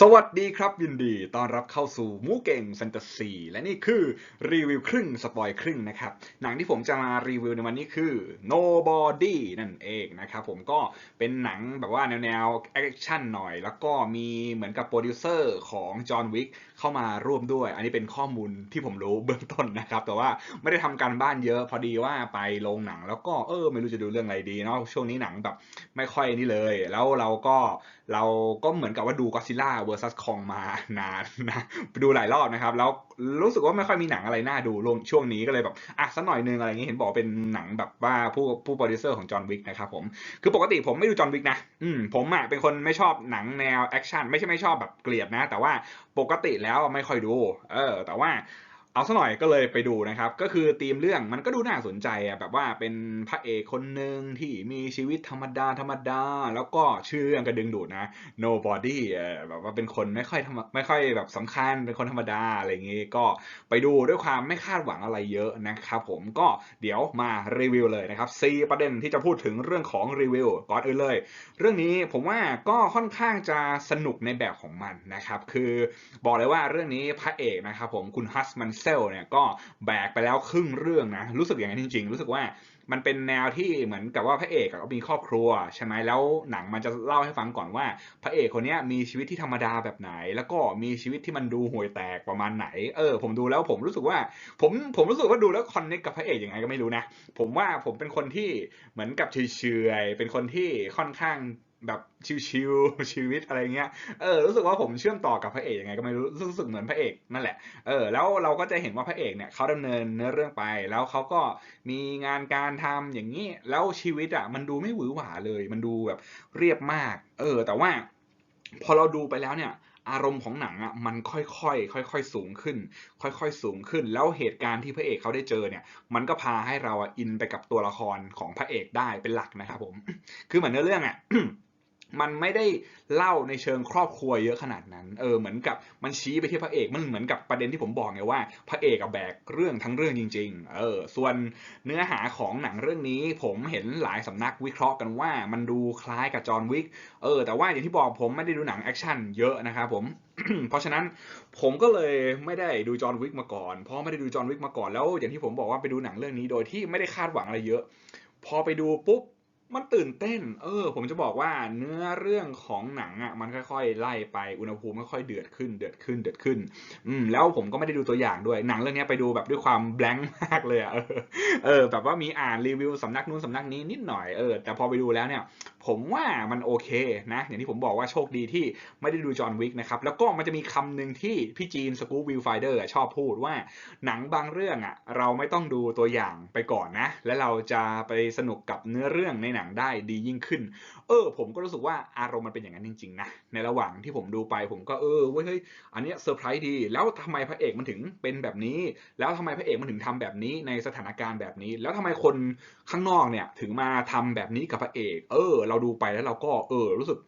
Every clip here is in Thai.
สวัสดีครับยินดีต้อนรับเข้าสู่มูเก่งแฟนตาซีและนี่คือรีวิวครึ่งสปอยครึ่งนะครับ หนังที่ผมจะมารีวิวในวันนี้คือ Nobody นั่นเองนะครับผมก็เป็นหนังแบบว่าแนวแนวแอคชั่นหน่อย แล้วก็มีเหมือนกับโปรดิวเซอร์ของจอห์นวิกเข้ามาร่วมด้วย อันนี้เป็นข้อมูลที่ผมรู้เบื้องต้นนะครับ แต่ว่าไม่ได้ทำการบ้านเยอะพอดีว่าไปโรงหนัง แล้วก็เออไม่รู้จะดูเรื่องอะไรดีเนาะช่วงนี้หนังแบบไม่ค่อยนี่เลย แล้วเราก็เราก็เหมือนกับว่าดูก็ซิล่าเวอร์ซัสคองมานานนะดูหลายรอบนะครับ แล้วรู้สึกว่าไม่ค่อยมีหนังอะไรน่าดูลงช่วงนี้ก็เลยแบบอะสักหน่อยนึงอะไรเงี้ยเห็นบอกเป็นหนังแบบว่าผู้ผู้โปรดิวเซอร์ของจอห์นวิกนะครับผมคือปกติผมไม่ดูจอห์นวิกนะอืมผมอะเป็นคนไม่ชอบหนังแนวแอคชั่นไม่ใช่ไม่ชอบแบบเกลียดนะ แต่ว่าปกติแล้วไม่ค่อยดู เออ แต่ว่า เอาซะหน่อยก็เลยไปดูนะครับ ก็คือธีมเรื่องมันก็ดูน่าสนใจอะแบบว่าเป็นพระเอกคนหนึ่งที่มีชีวิตธรรมดาธรรมดา แล้วก็ชื่อเรื่องก็ดึงดูดนะ nobody แบบว่าเป็นคนไม่ค่อยไม่ค่อยแบบสำคัญเป็นคนธรรมดาอะไรอย่างงี้ก็ไปดูด้วยความไม่คาดหวังอะไรเยอะนะครับผมก็เดี๋ยวมารีวิวเลยนะครับ4ประเด็นที่จะพูดถึงเรื่องของรีวิวก่อนอื่นเลย เรื่องนี้ผมว่าก็ค่อนข้างจะสนุกในแบบของมันนะครับ คือบอกเลยว่าเรื่องนี้พระเอกนะครับผมคุณฮัสมันซลเนี่ยก็แบกไปแล้วครึ่งเรื่องนะรู้สึกอย่างนั้นจริง ๆ รู้สึกว่ามันเป็นแนวที่เหมือนกับว่าพระเอกเขามีครอบครัวใช่ไหมแล้วหนังมันจะเล่าให้ฟังก่อนว่า พระเอกคนนี้มีชีวิตที่ธรรมดาแบบไหน แล้วก็มีชีวิตที่มันดูห่วยแตกประมาณไหนเออผมดูแล้วผมรู้สึกว่า ผมผมรู้สึกว่าดูแล้วคอนเนคกับพระเอกยังไงก็ไม่รู้นะผมว่าผมเป็นคนที่เหมือนกับเฉยๆเป็นคนที่ค่อนข้าง แบบชิวๆชีวิตอะไรเงี้ย เออรู้สึกว่าผมเชื่อมต่อกับพระเอกยังไงก็ไม่รู้รู้สึกเหมือนพระเอกนั่นแหละ เออแล้วเราก็จะเห็นว่าพระเอกเนี่ยเขาดำเนินเนื้อเรื่องไป แล้วเขาก็มีงานการทำอย่างนี้ แล้วชีวิตอะมันดูไม่หวือหวาเลย มันดูแบบเรียบมาก เออ แต่ว่า พอเราดูไปแล้วเนี่ยอารมณ์ของหนังอะมันค่อยๆค่อยๆสูงขึ้น ค่อยๆสูงขึ้น แล้วเหตุการณ์ที่พระเอกเขาได้เจอเนี่ย มันก็พาให้เราอินไปกับตัวละครของพระเอกได้เป็นหลักนะครับผม คือเหมือนเนื้อเรื่องอะ มันไม่ได้เล่าในเชิงครอบครัวเยอะขนาดนั้น เออ เหมือนกับมันชี้ไปที่พระเอก มันเหมือนกับประเด็นที่ผมบอกไงว่า พระเอกกับแบกเรื่องทั้งเรื่องจริง ๆ เออ ส่วนเนื้อหาของหนังเรื่องนี้ ผมเห็นหลายสำนักวิเคราะห์กันว่า มันดูคล้ายกับจอห์นวิก เออ แต่ว่าอย่างที่บอกผมไม่ได้ดูหนังแอคชั่นเยอะนะครับผม เพราะฉะนั้นผมก็เลยไม่ได้ดูจอห์นวิกมาก่อน เพราะไม่ได้ดูจอห์นวิกมาก่อน แล้วอย่างที่ผมบอกว่าไปดูหนังเรื่องนี้โดยที่ไม่ได้คาดหวังอะไรเยอะ พอไปดูปุ๊บ มันตื่นเต้น เออ ผมจะบอกว่าเนื้อเรื่องของหนังอะมันค่อยๆไล่ไป อุณหภูมิค่อยๆเดือดขึ้น เดือดขึ้น เดือดขึ้น อืม แล้วผมก็ไม่ได้ดูตัวอย่างด้วย หนังเรื่องนี้ไปดูแบบด้วยความแบงค์มากเลยอะเออเออ แบบว่ามีอ่านรีวิวสำนักนู้นสำนักนี้นิดหน่อย เออ แต่พอไปดูแล้วเนี่ย ผมว่ามันโอเคนะ อย่างที่ผมบอกว่าโชคดีที่ไม่ได้ดูจอห์นวิกนะครับ แล้วก็มันจะมีคำหนึ่งที่พี่จีนสกู๊ปวิวไฟเดอร์ชอบพูดว่าหนังบางเรื่องอะเราไม่ต้องดูตัวอย่างไปก่อนนะ และเราจะไปสนุกกับเนื้อเรื่องในหนังได้ดียิ่งขึ้น เออ ผมก็รู้สึกว่าอารมณ์มันเป็นอย่างนั้นจริงๆนะ ในระหว่างที่ผมดูไปผมก็เออเว้ยเฮ้ยอันนี้เซอร์ไพรส์ดี แล้วทำไมพระเอกมันถึงเป็นแบบนี้ แล้วทำไมพระเอกมันถึงทำแบบนี้ในสถานการณ์แบบนี้ แล้วทำไมคนข้างนอกเนี่ยถึงมาทำแบบนี้กับพระเอก เออเราราดูไปแล้วเราก็เออรู้สึก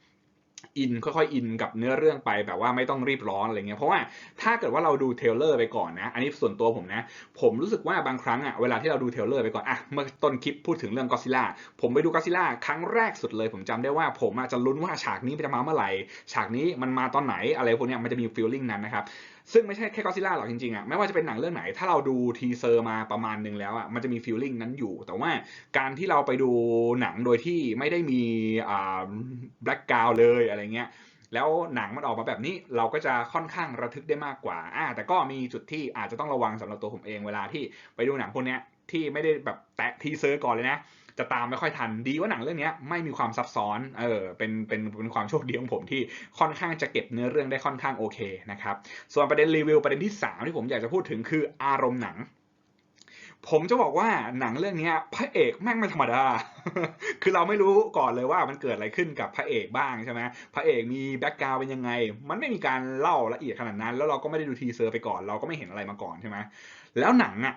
อินค่อยๆอินกับเนื้อเรื่องไปแบบว่าไม่ต้องรีบร้อนอะไรเงี้ยเพราะว่าถ้าเกิดว่าเราดูเทลเลอร์ไปก่อนนะ อันนี้ส่วนตัวผมนะ ผมรู้สึกว่าบางครั้งอะเวลาที่เราดูเทลเลอร์ไปก่อนอะเมื่อต้นคลิปพูดถึงเรื่องก็ซิล่าผมไปดูก็ซิล่าครั้งแรกสุดเลย ผมจำได้ว่าผมอาจจะลุ้นว่าฉากนี้จะมาเมื่อไหร่ฉากนี้มันมาตอนไหนอะไรพวกเนี้ยมันจะมีฟีลลิ่งนั้นนะครับ ซึ่งไม่ใช่แค่ก็ซิล่าหรอกจริงๆอะไม่ว่าจะเป็นหนังเรื่องไหน ถ้าเราดูทีเซอร์มาประมาณหนึงแล้วอะมันจะมีฟีลลิ่งนั้นอยู่ แต่ว่าการที่เราไปดูหนังโดยที่ไม่ได้มีอ่าแบล็กกราวเลยอะไรเงี้ยแล้วหนังมันออกมาแบบนี้เราก็จะค่อนข้างระทึกได้มากกว่าอ่าแต่ก็มีจุดที่อาจจะต้องระวังสำหรับตัวผมเองเวลาที่ไปดูหนังพวกเนี้ยที่ไม่ได้แบบแตะทีเซอร์ก่อนเลยนะ จะตามไม่ค่อยทันดีว่าหนังเรื่องนี้ไม่มีความซับซ้อนเออเป็นเป็นเป็นความโชคดีของผมที่ค่อนข้างจะเก็บเนื้อเรื่องได้ค่อนข้างโอเคนะครับส่วนประเด็นรีวิวประเด็นที่ 3 ที่ผมอยากจะพูดถึงคืออารมณ์หนังผมจะบอกว่าหนังเรื่องนี้พระเอกแม่งไม่ธรรมดา คือเราไม่รู้ก่อนเลยว่ามันเกิดอะไรขึ้นกับพระเอกบ้างใช่ไหมพระเอกมีแบ็กกราวเป็นยังไง มันไม่มีการเล่าละเอียดขนาดนั้น แล้วเราก็ไม่ได้ดูทีเซอร์ไปก่อน เราก็ไม่เห็นอะไรมาก่อนใช่ไหมแล้วหนังอะ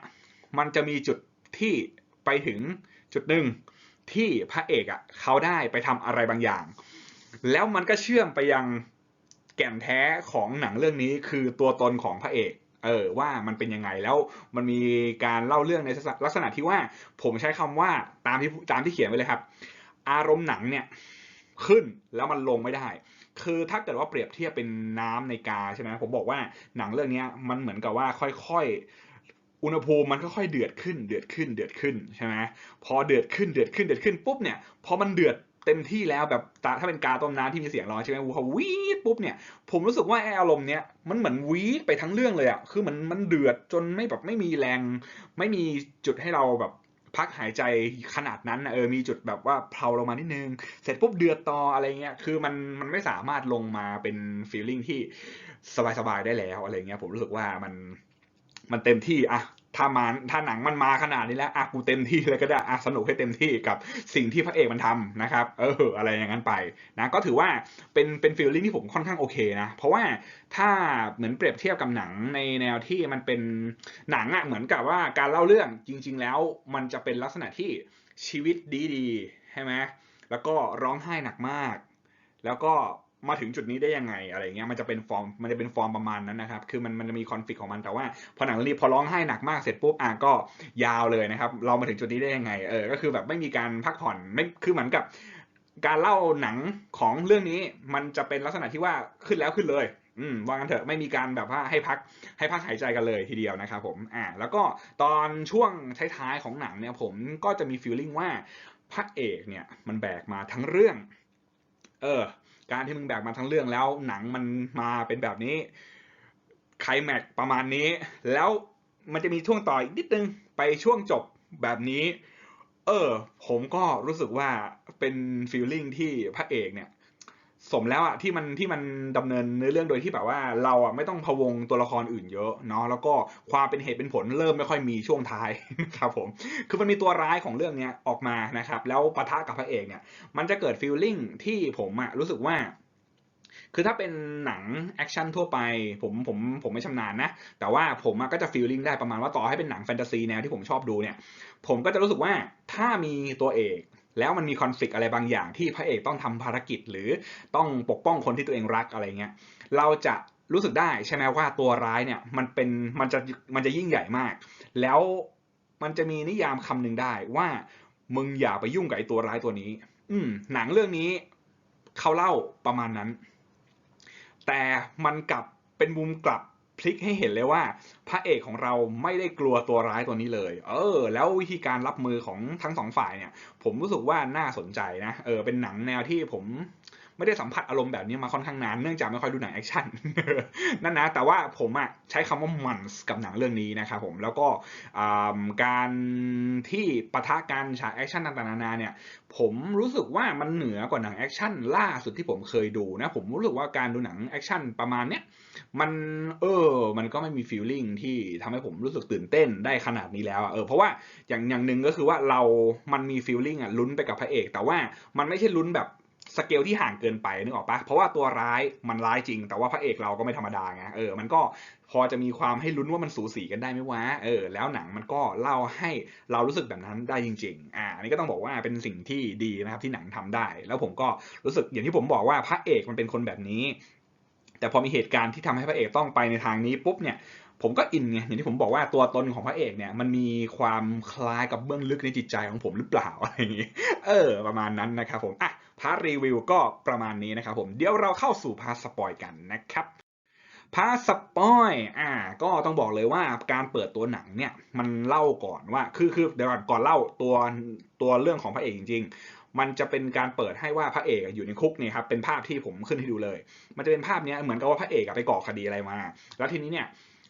มันจะมีจุดที่ไปถึง จุดหนึ่งที่พระเอกอะเขาได้ไปทำอะไรบางอย่าง แล้วมันก็เชื่อมไปยังแก่นแท้ของหนังเรื่องนี้คือตัวตนของพระเอกเออว่ามันเป็นยังไงแล้วมันมีการเล่าเรื่องในลักษณะที่ว่าผมใช้คำว่าตามที่ตามที่เขียนไว้เลยครับ อารมณ์หนังเนี่ยขึ้นแล้วมันลงไม่ได้ คือถ้าเกิดว่าเปรียบเทียบเป็นน้ำในกาใช่ไหมผมบอกว่าหนังเรื่องเนี้ยมันเหมือนกับว่าค่อยๆ อุณหภูมิมันค่อยๆเดือดขึ้น เดือดขึ้น เดือดขึ้นใช่ไหมพอเดือดขึ้น เดือดขึ้น เดือดขึ้นปุ๊บเนี่ย พอมันเดือดเต็มที่แล้วแบบตาถ้าเป็นกาต้มน้ำที่มีเสียงร้องใช่ไหมพอวีดปุ๊บเนี่ย ผมรู้สึกว่าไออารมณ์เนี้ยมันเหมือนวีดไปทั้งเรื่องเลยอะคือมันมันเดือดจนไม่แบบไม่มีแรง ไม่มีจุดให้เราแบบพักหายใจขนาดนั้นนะเออมีจุดแบบว่าเพลาลงมานิดนึง เสร็จปุ๊บเดือดต่ออะไรเงี้ยคือมันมันไม่สามารถลงมาเป็นฟีลลิ่งที่สบายๆได้แล้วอะไรเงี้ยผมรู้สึกว่ามัน มันเต็มที่อะถ้ามาถ้าหนังมันมาขนาดนี้แล้วอะกูเต็มที่เลยก็ได้อะสนุกให้เต็มที่กับสิ่งที่พระเอกมันทำนะครับ เออ อะไรอย่างนั้นไปนะก็ถือว่าเป็นเป็นฟีลลิ่งที่ผมค่อนข้างโอเคนะ เพราะว่าถ้าเหมือนเปรียบเทียบกับหนังในแนวที่มันเป็นหนังอะเหมือนกับว่าการเล่าเรื่องจริง ๆ แล้วมันจะเป็นลักษณะที่ชีวิตดีๆใช่ไหมแล้วก็ร้องไห้หนักมาก แล้วก็ มาถึงจุดนี้ได้ยังไงอะไรเงี้ยมันจะเป็นฟอร์มมันจะเป็นฟอร์มประมาณนั้นนะครับ คือมันมันจะมีคอนฟ lict ของมันแต่ว่าพอหนังเรื่องนี้พอร้องไห้หนักมากเสร็จปุ๊บอะก็ยาวเลยนะครับ เรามาถึงจุดนี้ได้ยังไงเออก็คือแบบไม่มีการพักผ่อนไม่คือเหมือนกับ การเล่าหนังของเรื่องนี้มันจะเป็นลักษณะที่ว่าขึ้นแล้วขึ้นเลยอืมว่างั้นเถอะไม่มีการแบบว่าให้พักให้พักหายใจกันเลยทีเดียวนะครับผมอ่าแล้วก็ตอนช่วงท้ายๆของหนังเนี่ยผมก็จะมีฟีลลิ่งว่าพระเอกเนี่ยมันแบกมาทั้งเรื่อง เออ การที่มึงแบกมาทั้งเรื่องแล้วหนังมันมาเป็นแบบนี้ไคลแม็กประมาณนี้ แล้วมันจะมีช่วงต่ออีกนิดนึงไปช่วงจบแบบนี้ เออ ผมก็รู้สึกว่าเป็นฟีลลิ่งที่พระเอกเนี่ย สมแล้วอะที่มันที่มันดำเนินเนื้อเรื่องโดยที่แบบว่าเราอะไม่ต้องพะวงตัวละครอื่นเยอะเนาะแล้วก็ความเป็นเหตุเป็นผลเริ่มไม่ค่อยมีช่วงท้ายครับผมคือมันมีตัวร้ายของเรื่องเนี้ยออกมานะครับแล้วปะทะกับพระเอกเนี่ยมันจะเกิดฟีลลิ่งที่ผมอะรู้สึกว่าคือถ้าเป็นหนังแอคชั่นทั่วไปผมผมผมไม่ชำนาญนะ แต่ว่าผมอะก็จะฟีลลิ่งได้ประมาณว่าต่อให้เป็นหนังแฟนตาซีแนวที่ผมชอบดูเนี่ย ผมก็จะรู้สึกว่าถ้ามีตัวเอก แล้วมันมีคอนฟ lict อะไรบางอย่างที่พระเอกต้องทำภารกิจหรือต้องปกป้องคนที่ตัวเองรักอะไรเงี้ยเราจะรู้สึกได้ใช่ไหมว่าตัวร้ายเนี่ยมันเป็นมันจะมันจะยิ่งใหญ่มาก แล้วมันจะมีนิยามคำหนึ่งได้ว่ามึงอย่าไปยุ่งกับไอ้ตัวร้ายตัวนี้ อืมหนังเรื่องนี้เขาเล่าประมาณนั้น แต่มันกลับเป็นมุมกลับ พลิกให้เห็นเลยว่า พระเอกของเราไม่ได้กลัวตัวร้ายตัวนี้เลย เออ แล้ววิธีการรับมือของทั้งสองฝ่ายเนี่ย ผมรู้สึกว่าน่าสนใจนะ เออ เป็นหนังแนวที่ผม ไม่ได้สัมผัสอารมณ์แบบนี้มาค่อนข้างนานเนื่องจากไม่ค่อยดูหนังแอคชั่นนั่นนะแต่ว่าผมอะใช้คำว่ามันกับหนังเรื่องนี้นะครับผมแล้วก็การที่ปะทะกันฉากแอคชั่นต่างๆนานาเนี่ยผมรู้สึกว่ามันเหนือกว่าหนังแอคชั่นล่าสุดที่ผมเคยดูนะผมรู้สึกว่าการดูหนังแอคชั่นประมาณเนี้ยมันเออมันก็ไม่มีฟีลลิ่งที่ทำให้ผมรู้สึกตื่นเต้นได้ขนาดนี้แล้วเออเพราะว่าอย่างอย่างหนึ่งก็คือว่าเรามันมีฟีลลิ่งอะลุ้นไปกับพระเอก แต่ว่ามันไม่ใช่ลุ้นแบบ สเกลที่ห่างเกินไปนึกออกปะเพราะว่าตัวร้ายมันร้ายจริง แต่ว่าพระเอกเราก็ไม่ธรรมดาไงเออมันก็พอจะมีความให้ลุ้นว่ามันสูสีกันได้ไหมวะเออแล้วหนังมันก็เล่าให้เรารู้สึกแบบนั้นได้จริง ๆ อ่าอันนี้ก็ต้องบอกว่าเป็นสิ่งที่ดีนะครับที่หนังทำได้ แล้วผมก็รู้สึกอย่างที่ผมบอกว่าพระเอกมันเป็นคนแบบนี้ แต่พอมีเหตุการณ์ที่ทำให้พระเอกต้องไปในทางนี้ปุ๊บเนี่ยผมก็อินไงอย่างที่ผมบอกว่าตัวตนของพระเอกเนี่ยมันมีความคล้ายกับเบื้องลึกในจิตใจของผมหรือเปล่าอะไรอย่างนี้ เออ ประมาณนั้นนะครับผมอะ พาร์ทรีวิวก็ประมาณนี้นะครับผม เดี๋ยวเราเข้าสู่พาร์ทสปอยกันนะครับพาร์ทสปอยอ่า ก็ต้องบอกเลยว่าการเปิดตัวหนังเนี่ยมันเล่าก่อนว่าคือคือเดี๋ยวก่อนก่อนเล่าตัวตัวเรื่องของพระเอกจริงมันจะเป็นการเปิดให้ว่าพระเอกอยู่ในคุกเนี่ยครับเป็นภาพที่ผมขึ้นให้ดูเลย มันจะเป็นภาพเนี้ยเหมือนกับว่าพระเอกไปก่อคดีอะไรมา แล้วทีนี้เนี่ย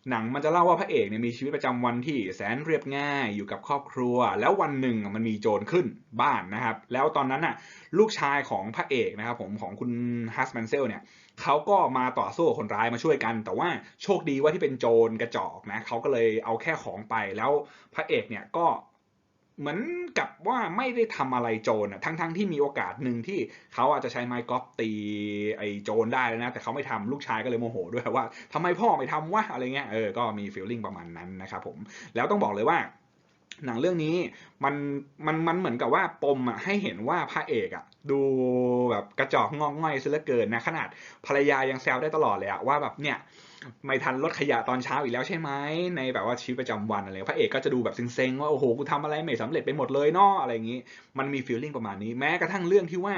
หนังมันจะเล่าว่าพระเอกเนี่ยมีชีวิตประจำวันที่แสนเรียบง่ายอยู่กับครอบครัว แล้ววันหนึ่งมันมีโจรขึ้นบ้านนะครับ แล้วตอนนั้นน่ะลูกชายของพระเอกนะครับผมของคุณฮัสแมนเซลเนี่ยเขาก็มาต่อสู้กับคนร้ายมาช่วยกัน แต่ว่าโชคดีว่าที่เป็นโจรกระจอกนะเขาก็เลยเอาแค่ของไปแล้วพระเอกเนี่ยก็ เหมือนกับว่าไม่ได้ทำอะไรโจรอะทั้งๆทที่มีโอกาสหนึ่งที่เขาอาจจะใช้ไม้กอล์ฟตีไอ้โจรได้แล้วนะ แต่เขาไม่ทำลูกชายก็เลยโมโหด้วยว่าทำไมพ่อไม่ทำวะอะไรเงี้ยเออก็มีฟีลลิ่งประมาณนั้นนะครับผมแล้วต้องบอกเลยว่าหนังเรื่องนี้มันมันมันเหมือนกับว่าปมอะให้เห็นว่าพระเอกอะ ดูแบบกระจอกงอกง่อยซะเหลือเกินนะขนาดภรรยายังแซวได้ตลอดเลยอะว่าแบบเนี่ยไม่ทันรถขยะตอนเช้าอีกแล้วใช่ไหมในแบบว่าชีวิตประจำวันอะไรพระเอกก็จะดูแบบเซ็งๆว่าโอ้โหกูทำอะไรไม่สำเร็จไปหมดเลยเนาะอะไรอย่างนี้ มันมีฟีลลิ่งประมาณนี้แม้กระทั่งเรื่องที่ว่า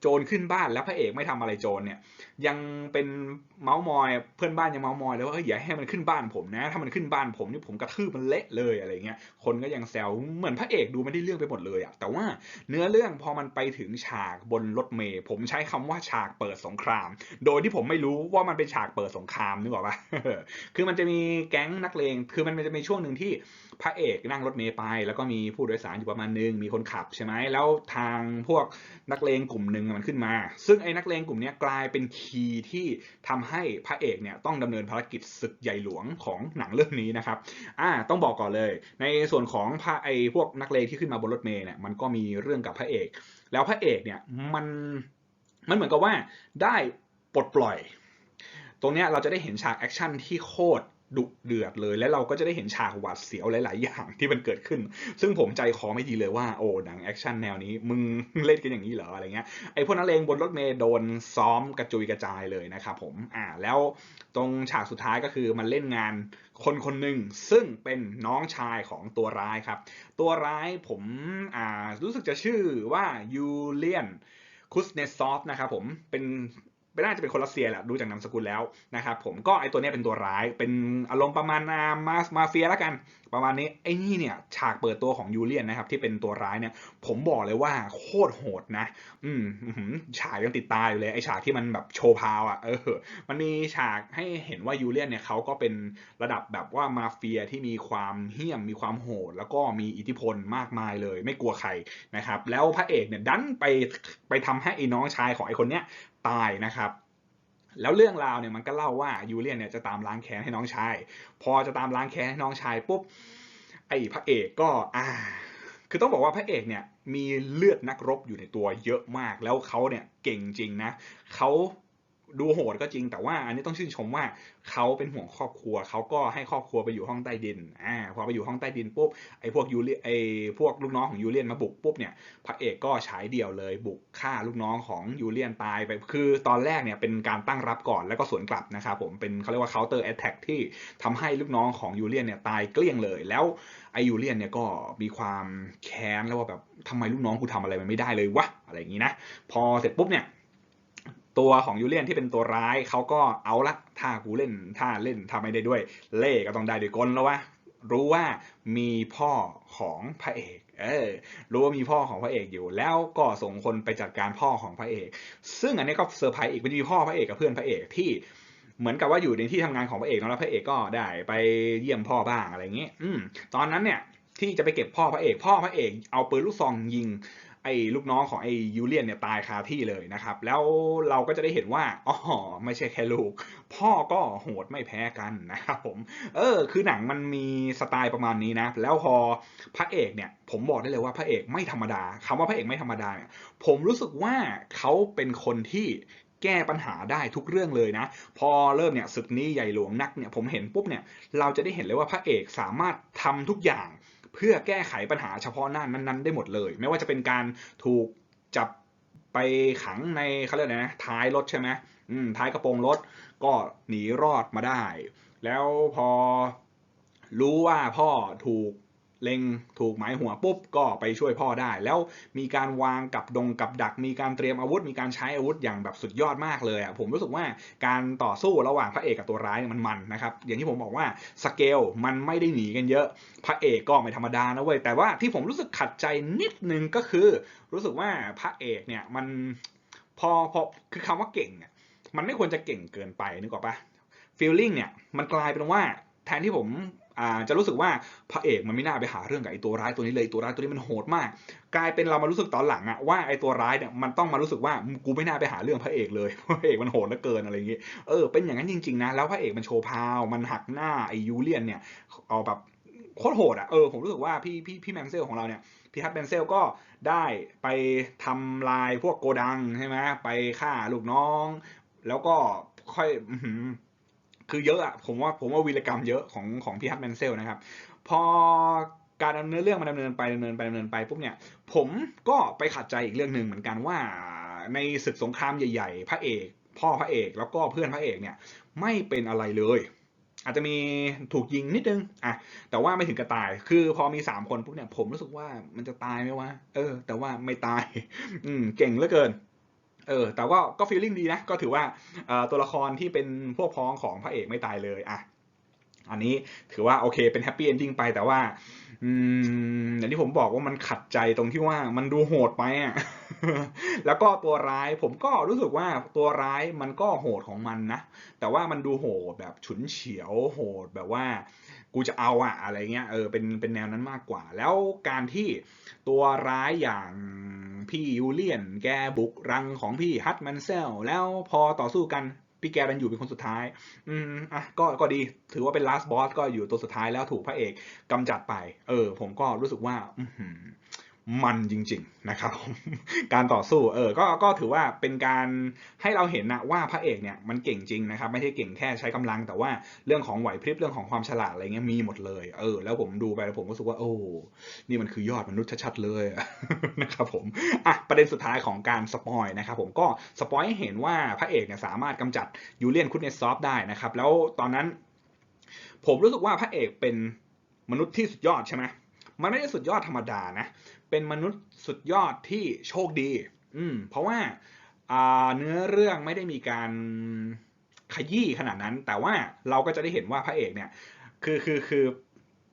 โจรขึ้นบ้านแล้วพระเอกไม่ทำอะไรโจรเนี่ย ยังเป็นเมาส์มอยเพื่อนบ้านยังเมาส์มอยเลยว่าเฮ้ยอย่าให้มันขึ้นบ้านผมนะ ถ้ามันขึ้นบ้านผมนี่ผมกระทืบมันเละเลยอะไรเงี้ยคนก็ยังแซวเหมือนพระเอกดูไม่ได้เรื่องไปหมดเลยอะแต่ว่าเนื้อเรื่องพอมันไปถึงฉากบนรถเมล์ผมใช้คำว่าฉากเปิดสงคราม โดยที่ผมไม่รู้ว่ามันเป็นฉากเปิดสงครามนึกออกปะคือมันจะมีแก๊งนักเลงคือมันจะมีช่วงหนึ่งที่พระเอกนั่งรถเมล์ไป แล้วก็มีผู้โดยสารอยู่ประมาณนึงมีคนขับใช่ไหมแล้วทางพวกนักเลงกลุ่มหนึ่งมันขึ้นมา ซึ่งไอ้นักเลงกลุ่มนี้กลายเป็นคีย์ที่ทำให้พระเอกเนี่ยต้องดำเนินภารกิจศึกใหญ่หลวงของหนังเรื่องนี้นะครับอ่าต้องบอกก่อนเลย ในส่วนของพระไอ้พวกนักเลงที่ขึ้นมาบนรถเมล์เนี่ยมันก็มีเรื่องกับพระเอก แล้วพระเอกเนี่ยมันมันเหมือนกับว่าได้ปลดปล่อย ตรงนี้เราจะได้เห็นฉากแอคชั่นที่โคตร ดุเดือดเลย และเราก็จะได้เห็นฉากหวาดเสียวหลายๆ อย่างที่มันเกิดขึ้น ซึ่งผมใจคอไม่ดีเลยว่าโอ้หนังแอคชั่นแนวนี้มึงเล่นกันอย่างนี้เหรออะไรเงี้ยไอ้พวกนักเลงบนรถเมล์โดนซ้อมกระจุยกระจายเลยนะครับผมอ่าแล้วตรงฉากสุดท้ายก็คือมันเล่นงานคนคนหนึ่งซึ่งเป็นน้องชายของตัวร้ายครับ ตัวร้ายผมอ่ารู้สึกจะชื่อว่ายูเลียนคุสเนซอฟนะครับผมเป็น ไม่น่าจะเป็นคนรัสเซียแหละดูจากนามสกุลแล้วนะครับผมก็ไอตัวนี้เป็นตัวร้ายเป็นอารมณ์ประมาณนามามาเฟียแล้วกัน ประมาณนี้ไอ้นี่เนี่ยฉากเปิดตัวของยูเลียนนะครับที่เป็นตัวร้ายเนี่ยผมบอกเลยว่าโคตรโหดนะ อืมหือฉากยังติดตาอยู่เลยไอฉากที่มันแบบโชว์พาวอะเออมันมีฉากให้เห็นว่ายูเลียนเนี่ยเขาก็เป็นระดับแบบว่ามาเฟียที่มีความเหี้ยมมีความโหด แล้วก็มีอิทธิพลมากมายเลย ไม่กลัวใครนะครับแล้วพระเอกเนี่ยดันไปไปทำให้ไอ้น้องชายของไอคนเนี้ย ตายนะครับแล้วเรื่องราวเนี่ยมันก็เล่าว่ายูเลียนเนี่ยจะตามล้างแค้นให้น้องชาย พอจะตามล้างแค้นให้น้องชายปุ๊บไอ้พระเอกก็อ่า คือต้องบอกว่าพระเอกเนี่ยมีเลือดนักรบอยู่ในตัวเยอะมาก แล้วเขาเนี่ยเก่งจริงนะเขา ดูโหดก็จริงแต่ว่าอันนี้ต้องชื่นชมว่าเขาเป็นห่วงครอบครัวเขาก็ให้ครอบครัวไปอยู่ห้องใต้ดินอ่าพอไปอยู่ห้องใต้ดินปุ๊บไอ้พวกยูเลียไอ้พวกลูกน้องของยูเลียนมาบุกปุ๊บเนี่ยพระเอกก็ฉายเดี่ยวเลยบุกฆ่าลูกน้องของยูเลียนตายไปคือตอนแรกเนี่ยเป็นการตั้งรับก่อนแล้วก็สวนกลับนะครับผมเป็นเขาเรียกว่า counter attack ที่ทำให้ลูกน้องของยูเลียนเนี่ยตายเกลี้ยงเลย แล้วไอ้ยูเลียนเนี่ยก็มีความแค้นแล้วว่าแบบทำไมลูกน้องกูทำอะไรมันไม่ได้เลยวะอะไรอย่างนี้นะพอเสร็จปุ๊บเนี่ย ตัวของยูเลียนที่เป็นตัวร้ายเขาก็เอาละถ้ากูเล่นถ้าเล่นทำไม่ได้ด้วย เล่ก็ต้องได้ด้วยกลแล้ววะรู้ว่ามีพ่อของพระเอก เออ รู้ว่ามีพ่อของพระเอกอยู่ แล้วก็ส่งคนไปจัดการพ่อของพระเอก ซึ่งอันนี้ก็เซอร์ไพรส์อีกมันมีพ่อพระเอกกับเพื่อนพระเอกที่เหมือนกับว่าอยู่ในที่ทำงานของพระเอกแล้วพระเอกก็ได้ไปเยี่ยมพ่อบ้างอะไรอย่างเงี้ยอืมตอนนั้นเนี่ยที่จะไปเก็บพ่อพระเอก พ่อพระเอก เอาปืนลูกซองยิง ไอ้ลูกน้องของไอ้ยูเลียนเนี่ยตายคาที่เลยนะครับ แล้วเราก็จะได้เห็นว่าอ๋อไม่ใช่แค่ลูก พ่อก็โหดไม่แพ้กันนะครับผม เออ คือหนังมันมีสไตล์ประมาณนี้นะ แล้วพอพระเอกเนี่ย ผมบอกได้เลยว่าพระเอกไม่ธรรมดาคำว่าพระเอกไม่ธรรมดาเนี่ยผมรู้สึกว่าเขาเป็นคนที่แก้ปัญหาได้ทุกเรื่องเลยนะ พอเริ่มเนี่ยศึกนี้ใหญ่หลวงนักเนี่ยผมเห็นปุ๊บเนี่ยเราจะได้เห็นเลยว่าพระเอกสามารถทำทุกอย่าง เพื่อแก้ไขปัญหาเฉพาะหน้านั้นๆได้หมดเลย ไม่ว่าจะเป็นการถูกจับไปขังในเขาเรียกอะไรนะท้ายรถใช่ไหมอืมท้ายกระโปรงรถก็หนีรอดมาได้ แล้วพอรู้ว่าพ่อถูก เล็งถูกหมายหัวปุ๊บก็ไปช่วยพ่อได้ แล้วมีการวางกับดงกับดัก มีการเตรียมอาวุธ มีการใช้อาวุธอย่างแบบสุดยอดมากเลยอะผมรู้สึกว่าการต่อสู้ระหว่างพระเอกกับตัวร้ายมันมันนะครับอย่างที่ผมบอกว่าสเกลมันไม่ได้หนีกันเยอะพระเอกก็ไม่ธรรมดานะเว้ยแต่ว่าที่ผมรู้สึกขัดใจนิดนึงก็คือ รู้สึกว่าพระเอกเนี่ยมันพอพอคือคำว่าเก่งเนี่ยมันไม่ควรจะเก่งเกินไปนึกออกปะฟีลลิ่งเนี่ยมันกลายเป็นว่าแทนที่ผม อ่าจะรู้สึกว่าพระเอกมันไม่น่าไปหาเรื่องกับไอ้ตัวร้ายตัวนี้เลยตัวร้ายตัวนี้มันโหดมาก กลายเป็นเรามารู้สึกตอนหลังอะว่าไอ้ตัวร้ายเนี่ยมันต้องมารู้สึกว่ากูไม่น่าไปหาเรื่องพระเอกเลยพระเอกมันโหดเหลือเกินอะไรอย่างงี้เออเป็นอย่างนั้นจริงๆนะแล้วพระเอกมันโชว์พาวมันหักหน้าไอ้ยูเลียนเนี่ยเอาแบบโคตรโหดอะเออผมรู้สึกว่าพี่พี่พี่แมงเซลของเราเนี่ยพี่ฮัตแมนเซลก็ได้ไปทำลายพวกโกดังใช่ไหมไปฆ่าลูกน้อง แล้วก็ค่อยอ คือเยอะอะผมว่าผมว่าวีรกรรมเยอะของของพี่ฮัตแมนเซลนะครับ พอการดำเนินเรื่องมันดำเนินไปดำเนินไปดำเนินไปปุ๊บเนี่ย ผมก็ไปขัดใจอีกเรื่องหนึ่งเหมือนกันว่าในศึกสงครามใหญ่ๆ พระเอก พ่อพระเอกแล้วก็เพื่อนพระเอกเนี่ย ไม่เป็นอะไรเลย อาจจะมีถูกยิงนิดนึงอะแต่ว่าไม่ถึงกับตาย คือพอมีสามคนปุ๊บเนี่ย ผมรู้สึกว่ามันจะตายไหมวะเออ แต่ว่าไม่ตาย อืมเก่งเหลือเกิน เออแต่ก็ก็ฟีลลิ่งดีนะก็ถือว่าตัวละครที่เป็นพวกพ้องของพระเอกไม่ตายเลยอะอันนี้ถือว่าโอเคเป็นแฮปปี้เอนดิ้งไปแต่ว่าอืมอย่างที่ผมบอกว่ามันขัดใจตรงที่ว่ามันดูโหดไปอะ แล้วก็ตัวร้ายผมก็รู้สึกว่าตัวร้ายมันก็โหดของมันนะ แต่ว่ามันดูโหดแบบฉุนเฉียวโหดแบบว่า กูจะเอาอะอะไรเงี้ยเออเป็นเป็นแนวนั้นมากกว่า แล้วการที่ตัวร้ายอย่างพี่ยูเลียน แกบุกรังของพี่ฮัตแมนเซลแล้วพอต่อสู้กันพี่แกดันอยู่เป็นคนสุดท้าย อืม อะ ก็ ก็ดี ถือว่าเป็น last boss ก็อยู่ตัวสุดท้ายแล้วถูกพระเอกกำจัดไป เออ ผมก็รู้สึกว่า อื มันจริงๆนะครับการต่อสู้เออก็ก็ถือว่าเป็นการให้เราเห็นนะว่าพระเอกเนี่ยมันเก่งจริงนะครับไม่ใช่เก่งแค่ใช้กำลัง แต่ว่าเรื่องของไหวพริบเรื่องของความฉลาดอะไรเงี้ยมีหมดเลยเออแล้วผมดูไปแล้วผมก็รู้สึกว่าโอ้นี่มันคือยอดมนุษย์ชัดๆเลยนะครับผมอะประเด็นสุดท้ายของการสปอยนะครับผมก็สปอยให้เห็นว่าพระเอกเนี่ยสามารถกำจัดยูเลียนคุตเนสซอฟได้นะครับแล้วตอนนั้นผมรู้สึกว่าพระเอกเป็นมนุษย์ที่สุดยอดใช่ไหมมันไม่ได้สุดยอดธรรมดานะ เป็นมนุษย์สุดยอดที่โชคดี อืม เพราะว่าเนื้อเรื่องไม่ได้มีการขยี้ขนาดนั้น แต่ว่าเราก็จะได้เห็นว่าพระเอกเนี่ย คือคือคือ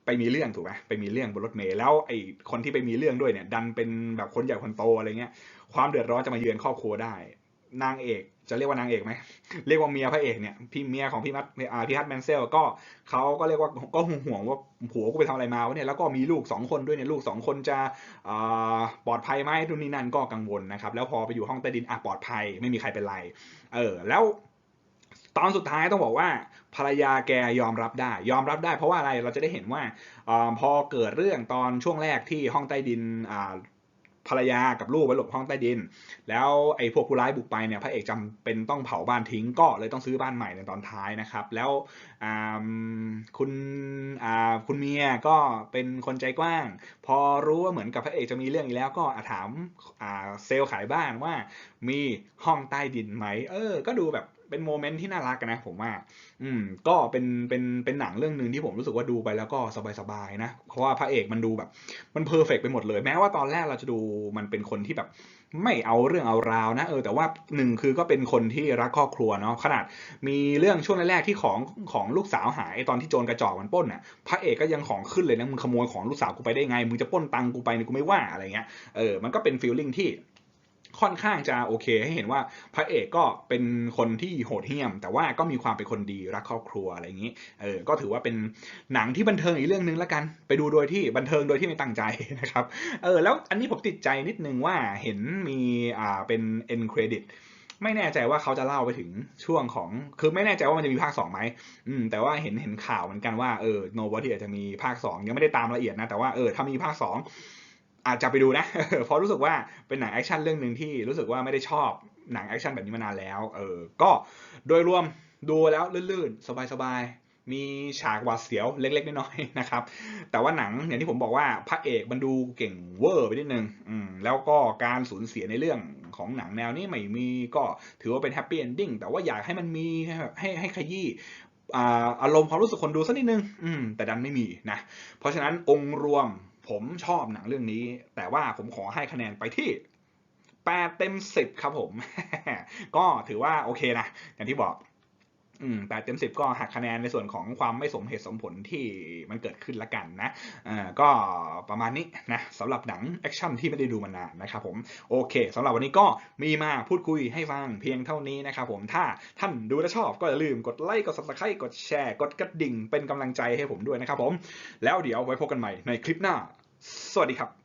ไปมีเรื่องถูกไหมไปมีเรื่องบนรถเมล์แล้วไอ้คนที่ไปมีเรื่องด้วยเนี่ย ดันเป็นแบบคนใหญ่คนโตอะไรเงี้ย ความเดือดร้อนจะมาเยือนครอบครัวได้ นางเอกจะเรียกว่านางเอกไหมเรียกว่าเมียพระเอกเนี่ยพี่เมียของพี่มัดพี่ฮัตแมนเซลก็เขาก็เรียกว่าก็ห่วงว่าผัวกูไปทำอะไรมาวะเนี่ยแล้วก็มีลูกสองคนด้วยเนี่ยลูกสองคนจะปลอดภัยไหมทุนนี้นั่นก็กังวลนะครับแล้วพอไปอยู่ห้องใต้ดินอะปลอดภัยไม่มีใครเป็นไรเออแล้วตอนสุดท้ายต้องบอกว่าภรรยาแกยอมรับได้ ยอมรับได้เพราะว่าอะไรเราจะได้เห็นว่าอพอเกิดเรื่องตอนช่วงแรกที่ห้องใต้ดินอ่า ภรรยากับลูกไปหลบห้องใต้ดิน แล้วไอ้พวกผู้ร้ายบุกไปเนี่ยพระเอกจำเป็นต้องเผาบ้านทิ้งก็เลยต้องซื้อบ้านใหม่ในตอนท้ายนะครับ แล้วคุณคุณเมียก็เป็นคนใจกว้าง พอรู้ว่าเหมือนกับพระเอกจะมีเรื่องอีกแล้วก็ถามเซลล์ขายบ้านว่ามีห้องใต้ดินไหม เออ ก็ดูแบบ เป็นโมเมนต์ที่น่ารักกันนะผมว่า อืม ก็เป็นเป็นเป็นหนังเรื่องหนึ่งที่ผมรู้สึกว่าดูไปแล้วก็สบายๆนะ เพราะว่าพระเอกมันดูแบบ มันเพอร์เฟกไปหมดเลย แม้ว่าตอนแรกเราจะดูมันเป็นคนที่แบบ ไม่เอาเรื่องเอาราวนะเออแต่ว่าหนึ่งคือก็เป็นคนที่รักครอบครัวเนาะขนาดมีเรื่องช่วงแรกๆที่ของของลูกสาวหายตอนที่โจรกระจอกมันป้นน่ะพระเอกก็ยังของขึ้นเลยนะมึงขโมยของลูกสาวกูไปได้ไงมึงจะป้นตังกูไปเนี่ยกูไม่ว่าอะไรเงี้ยเออมันก็เป็นฟีลลิ่งที่ ค่อนข้างจะโอเค ให้เห็นว่าพระเอกก็เป็นคนที่โหดเหี้ยม แต่ว่าก็มีความเป็นคนดีรักครอบครัวอะไรอย่างนี้เออก็ถือว่าเป็นหนังที่บันเทิงอีกเรื่องนึงแล้วกัน ไปดูโดยที่บันเทิงโดยที่ไม่ตั้งใจนะครับเออแล้วอันนี้ผมติดใจนิดนึงว่าเห็นมีอ่าเป็น end credit ไม่แน่ใจว่าเขาจะเล่าไปถึงช่วงของ คือไม่แน่ใจว่ามันจะมีภาคสองไหมอืม แต่ว่าเห็นเห็นข่าวเหมือนกันว่าเออ nobody อาจจะมีภาคสองยังไม่ได้ตามละเอียดนะ แต่ว่าเออถ้ามีภาคสอง อาจจะไปดูนะเพราะรู้สึกว่าเป็นหนังแอคชั่นเรื่องหนึ่งที่รู้สึกว่าไม่ได้ชอบหนังแอคชั่นแบบนี้มานานแล้ว เออ ก็โดยรวมดูแล้วลื่นๆ สบายๆ มีฉากหวาดเสียวเล็กๆ น้อยๆ นะครับ แต่ว่าหนังอย่างที่ผมบอกว่าพระเอกมันดูเก่งเวอร์ไปนิดนึง อืม แล้วก็การสูญเสียในเรื่องของหนังแนวนี้ไม่มีก็ถือว่าเป็นแฮปปี้เอนดิ้งแต่ว่าอยากให้มันมีให้ให้ให้ขยี้อาอารมณ์ความรู้สึกคนดูสักนิดนึง อืม แต่ดันไม่มีนะ เพราะฉะนั้นองค์รวม ผมชอบหนังเรื่องนี้ แต่ว่าผมขอให้คะแนนไปที่8เต็ม10 ครับผม ก็ถือว่าโอเคนะ อย่างที่บอก อืมแปดเต็มสิบก็หักคะแนนในส่วนของความไม่สมเหตุสมผลที่มันเกิดขึ้นละกันนะอ่าก็ประมาณนี้นะสำหรับหนังแอคชั่นที่ไม่ได้ดูมานานนะครับผมโอเคสำหรับวันนี้ก็มีมาพูดคุยให้ฟังเพียงเท่านี้นะครับผมถ้าท่านดูและชอบก็อย่าลืมกดไลค์กด subscribe กดแชร์ กดกระดิ่งเป็นกำลังใจให้ผมด้วยนะครับผมแล้วเดี๋ยวไว้พบกันใหม่ในคลิปหน้า สวัสดีครับ